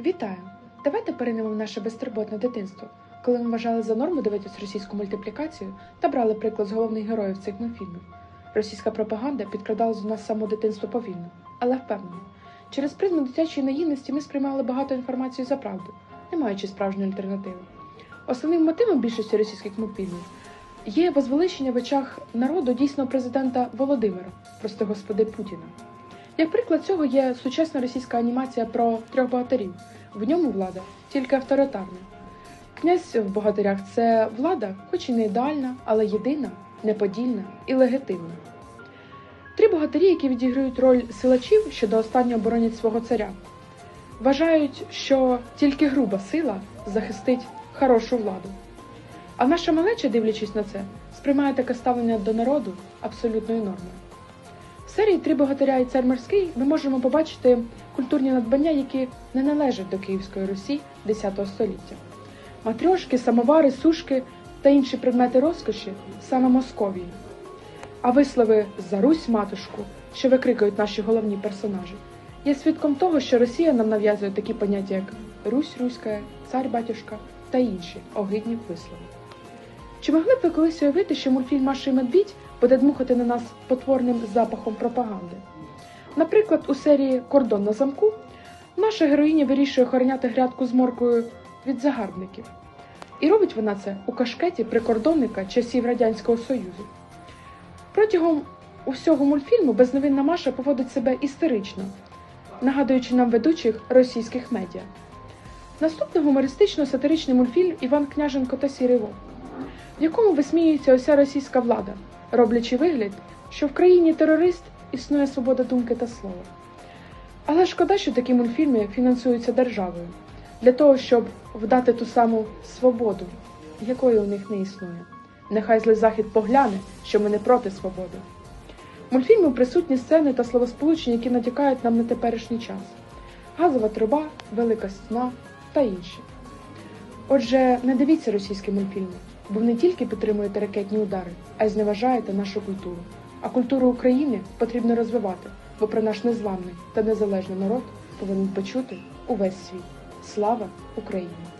Вітаю! Давайте перейдемо наше безтурботне дитинство, коли ми вважали за норму дивитися російську мультиплікацію та брали приклад з головних героїв цих мультфільмів. Російська пропаганда підкрадалась до нас з самого дитинства повільно, але впевнено. Через призму дитячої наївності ми сприймали багато інформації за правду, не маючи справжньої альтернативи. Основним мотивом більшості російських мультфільмів є возвеличення в очах народу дійсного президента Володимира, прости господи Путіна. Як приклад цього є сучасна російська анімація про трьох богатирів. В ньому влада тільки авторитарна. Князь в богатирях це влада, хоч і не ідеальна, але єдина, неподільна і легітимна. Три богатирі, які відіграють роль силачів, що до останнього боронять свого царя, вважають, що тільки груба сила захистить хорошу владу. А наша малеча, дивлячись на це, сприймає таке ставлення до народу абсолютною нормою. В серії Три богатиря і цар морський ми можемо побачити культурні надбання, які не належать до Київської Русі X століття. Матрьошки, самовари, сушки та інші предмети розкоші саме Московії. А вислови за Русь матушку, що викрикують наші головні персонажі, є свідком того, що Росія нам нав'язує такі поняття, як Русь Руська, цар батюшка та інші огидні вислови. Чи могли б ви колись уявити, що мультфільм Маша і Медвідь буде дмухати на нас потворним запахом пропаганди? Наприклад, у серії Кордон на замку наша героїня вирішує охороняти грядку з моркою від загарбників. І робить вона це у кашкеті прикордонника часів Радянського Союзу. Протягом усього мультфільму безневинна Маша поводить себе істерично, нагадуючи нам ведучих російських медіа. Наступний гумористично-сатиричний мультфільм Іван Княженко та Сірий Вовк, якому висміюється уся російська влада, роблячи вигляд, що в країні терорист існує свобода думки та слова. Але шкода, що такі мультфільми фінансуються державою для того, щоб вдати ту саму свободу, якої у них не існує. Нехай злий захід погляне, що ми не проти свободи. В присутні сцени та словосполучення, які натякають нам на теперішній час: газова труба, велика стіна та інші. Отже, не дивіться російські мультфільми, бо ви не тільки підтримуєте ракетні удари, а й зневажаєте нашу культуру. А культуру України потрібно розвивати, бо про наш незламний та незалежний народ повинен почути увесь світ. Слава Україні!